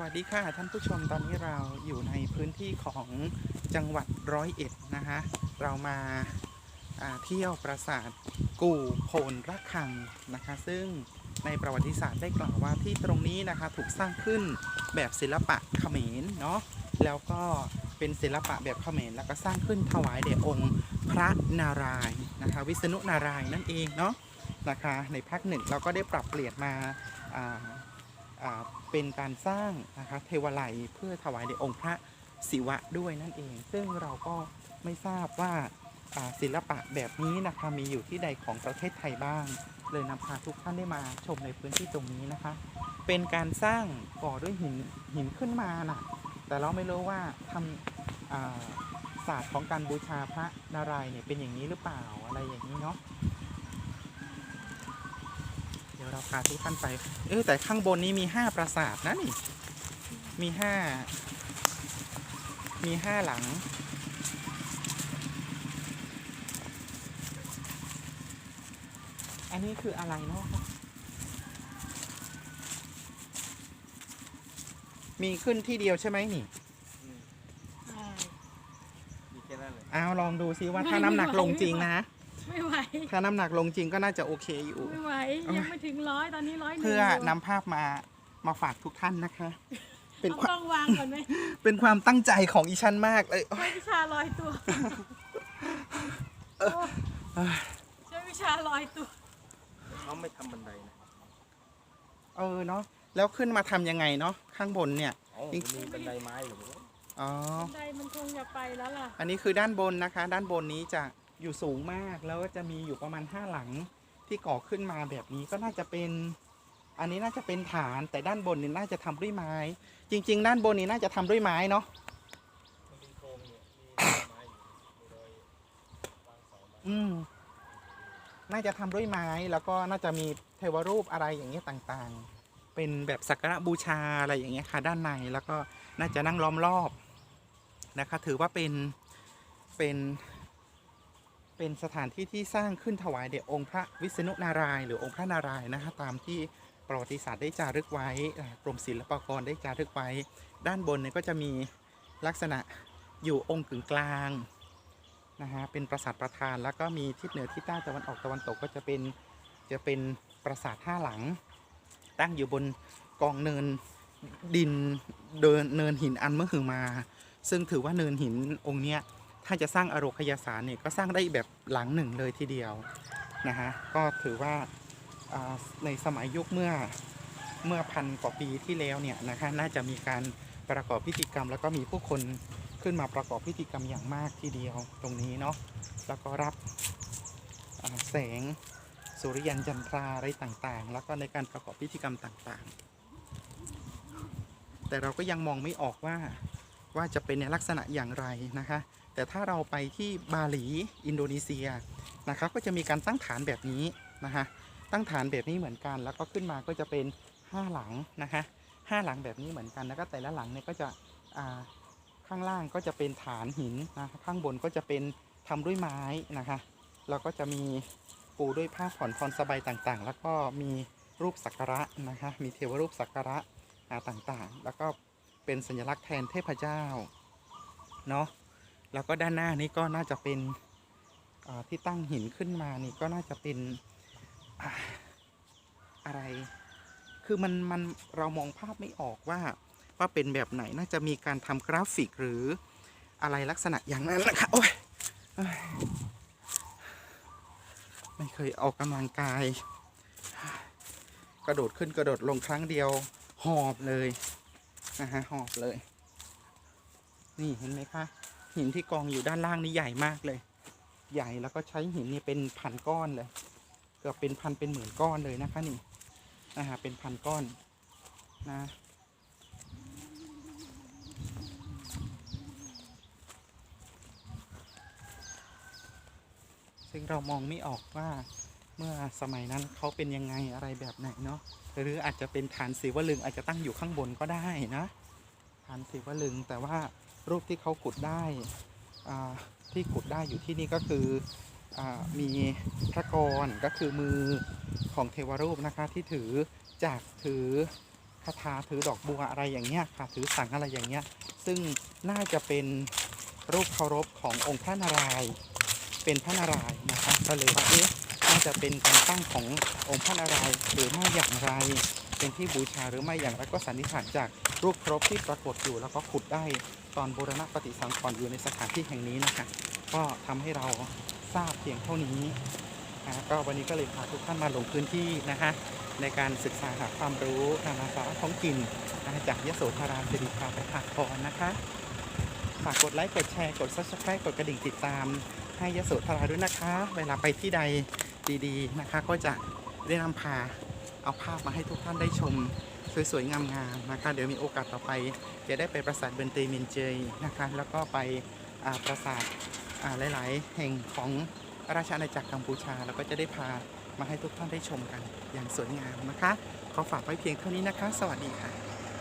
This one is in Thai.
วัสดีค่ะท่านผู้ชมตอนนี้เราอยู่ในพื้นที่ของจังหวัดร้อยเอ็ดนะคะเรามาาเที่ยวปราสาทกู่โพนระฆังนะคะ ซึ่งในประวัติศาสตร์ได้กล่าวว่าที่ตรงนี้นะคะถูกสร้างขึ้นแบบศิลปะเขมรเนาะแล้วก็เป็นศิลปะแบบเขมรแล้วก็สร้างขึ้นถวายแด่องค์พระนารายณ์นะคะวิษณุนารายณ์นั่นเองเนาะนะคะในภาคหนึ่งเราก็ได้ปรับเปลี่ยนมาเป็นการสร้างนะคะเทวไลยเพื่อถวายแด่องค์พระศิวะด้วยนั่นเอง ซึ่งเราก็ไม่ทราบว่าศิลปะแบบนี้นะคะมีอยู่ที่ใดของประเทศไทยบ้าง เลยนำพาทุกท่านได้มาชมในพื้นที่ตรงนี้นะคะ เป็นการสร้างก่อด้วยหินหินขึ้นมาน่ะแต่เราไม่รู้ว่าทำศาสตร์ของการบูชาพระนารายณ์เนี่ยเป็นอย่างนี้หรือเปล่าอะไรอย่างนี้เนาะ เดี๋ยวเราพาทุกท่านไป เออแต่ข้างบนนี้มีห้าปราสาทนะนี่ มีห้า มีห้าหลัง อันนี้คืออะไรเนาะมีขึ้นที่เดียวใช่ไหมนี่มีแค่นั้นเลยเอาลองดูซิว่าไม่ถ้าน้ำหนักไม่ไหวลงจริงนะ ไม่ไหว ถ้าน้ำหนักลงจริงก็น่าจะโอเคอยู่ ไม่ไหวเอายัยังไม่ถึงร้อยตอนนี้ร้อยหนึ่งเพื่ออยู่นำภาพมามาฝากทุกท่านนะคะ เป็นเอาความกล้องวางก่อนไหมเป็นความตั้งใจของอีชันมากเลยใช้วิชาลอยตัวโอ้ใช้วิชาลอยตัวเขาไม่ทำบันไดนะเออเนาะแล้วขึ้นมาทำยังไงเนาะข้างบนเนี่ย อ๋อจริงมันมีบันไดไม้เหรือ อ๋อบันไดมันคงจะไปแล้วล่ะ อันนี้คือด้านบนนะคะ ด้านบนนี้จะ อยู่สูงมากแล้วก็จะมีอยู่ประมาณห้าหลังที่ก่อขึ้นมาแบบนี้ก็น่าจะเป็น อันนี้น่าจะเป็นฐานแต่ด้านบนนี่น่าจะทำด้วยไม้ จริง ๆ ด้านบนนี้น่าจะทำด้วยไม้เนาะมันมีโครงเนี่ยมีไม้อยู่มีรอยวางเสาไม้อืมน่าจะทำด้วยไม้แล้วก็น่าจะมีเทวรูปอะไรอย่างเงี้ยต่างๆ เป็นแบบสักการะบูชาอะไรอย่างเงี้ยค่ะด้านในแล้วก็น่าจะนั่งล้อมรอบนะคะ ถือว่าเป็นเป็น เป็นสถานที่ที่สร้างขึ้นถวายแด่องค์พระวิษณุนารายณ์หรือองค์พระนารายณ์นะคะตามที่ประวัติศาสตร์ได้จารึกไว้กรมศิลปากรได้จารึกไว้ ด้านบนเนี่ยก็จะมีลักษณะอยู่องค์กึ่งกลางนะฮะเป็นปราสาทประธานแล้วก็มีทิศเหนือทิศใต้ตะวันออกตะวันตกก็จะเป็นจะเป็นปราสาทห้าหลัง ตั้งอยู่บนกองเนินดินเดินเนินหินอันเมื่อหือมา ซึ่งถือว่าเนินหินองค์เนี้ย ถ้าจะสร้างอโรคยาสารเนี่ยก็สร้างได้แบบหลังหนึ่งเลยทีเดียวนะฮะก็ถือว่าในสมัยยุคเมื่อเมื่อพันกว่าปีที่แล้วเนี่ยนะคะน่าจะมีการประกอบพิธีกรรม แล้วก็มีผู้คนขึ้นมาประกอบพิธีกรรมอย่างมากทีเดียวตรงนี้เนาะแล้วก็รับแสงสุริยันจันทราอะไรต่างๆ แล้วก็ในการประกอบพิธีกรรมต่างๆ แต่เราก็ยังมองไม่ออกว่าว่าจะเป็นในลักษณะอย่างไรนะคะ แต่ถ้าเราไปที่บาหลีอินโดนีเซียนะครับก็จะมีการตั้งฐานแบบนี้นะคะตั้งฐานแบบนี้เหมือนกัน แล้วก็ขึ้นมาก็จะเป็นห้าหลังนะคะห้าหลังแบบนี้เหมือนกันแล้วก็แต่ละหลังเนี่ยก็จะข้างล่างก็จะเป็นฐานหินนะข้างบนก็จะเป็นทำด้วยไม้นะคะแล้วก็จะมีปูด้วยผ้าผ่อนทอนสบายต่างๆ แล้วก็มีรูปสักการะนะคะมีเทวรูปสักการะต่างๆ แล้วก็เป็นสัญลักษณ์แทนเทพเจ้าเนาะ แล้วก็ด้านหน้านี้ก็น่าจะเป็นที่ตั้งหินขึ้นมานี่ก็น่าจะเป็นอะไร คือมันมันเรามองภาพไม่ออกว่าว่าเป็นแบบไหนน่าจะมีการทำกราฟิกหรืออะไรลักษณะอย่างนั้นแหละคะโอ้ยเอ้ยไม่เคยออกกำลังกาย กระโดดขึ้นกระโดดลงครั้งเดียวหอบเลยนะฮะหอบเลย นี่เห็นไหมคะ หินที่กองอยู่ด้านล่างนี่ใหญ่มากเลย ใหญ่แล้วก็ใช้หินนี่เป็นพันก้อนเลย เกือบเป็นพันเป็นหมื่นก้อนเลยนะคะนี่นะฮะเป็นพันก้อนนะซึ่งเรามองไม่ออกว่าเมื่อสมัยนั้นเขาเป็นยังไงอะไรแบบไหนเนาะหรืออาจจะเป็นฐานศิวลึงอาจจะตั้งอยู่ข้างบนก็ได้นะฐานศิวลึงแต่ว่า รูปที่เขาขุดได้ที่ขุดได้อยู่ที่นี่ก็คืออมีพระกรก็คือมือของเทวรูปนะคะที่ถือจากถือคาถาถือดอกบัวอะไรอย่างเงี้ยค่ะถือสังอะไรอย่างเงี้ยซึ่งน่าจะเป็นรูปเคารพขององค์พระนารายณ์เป็นพระนารายณ์นะคะก็เลยว่าเอ๊ะน่าจะเป็นการตั้งขององค์พระนารายณ์หรือไม่อย่างไร เป็นที่บูชาหรือไม่อย่างไรก็สันนิษฐานจากรูปเคารพที่ปรากฏอยู่แล้วก็ขุดได้ตอนบูรณปฏิสังขรณ์อยู่ในสถานที่แห่งนี้นะคะ ก็ทำให้เราทราบเพียงเท่านี้นะก็วันนี้ก็เลยพาทุกท่านมาลงพื้นที่นะคะในการศึกษาหาความรู้นานาสาระท้องถิ่นจากยโสธราสิริพาประภาพรนะคะฝากกดไลค์กดแชร์กด subscribe กดกระดิ่งติดตาม ให้ยโสธราด้วยนะคะ เวลาไปที่ใดดีๆนะคะ ก็จะได้นำพา เอาภาพมาให้ทุกท่านได้ชมสวยๆงามๆนะคะ เดี๋ยวมีโอกาสต่อไป จะได้ไปปราสาทเบนเตมินเจยนะคะ แล้วก็ไปปราสาทหลายๆ แห่งของราชอาณาจักรกัมพูชา แล้วก็จะได้พามาให้ทุกท่านได้ชมกันอย่างสวยงามนะคะ ขอฝากไว้เพียงเท่านี้นะคะ สวัสดีค่ะ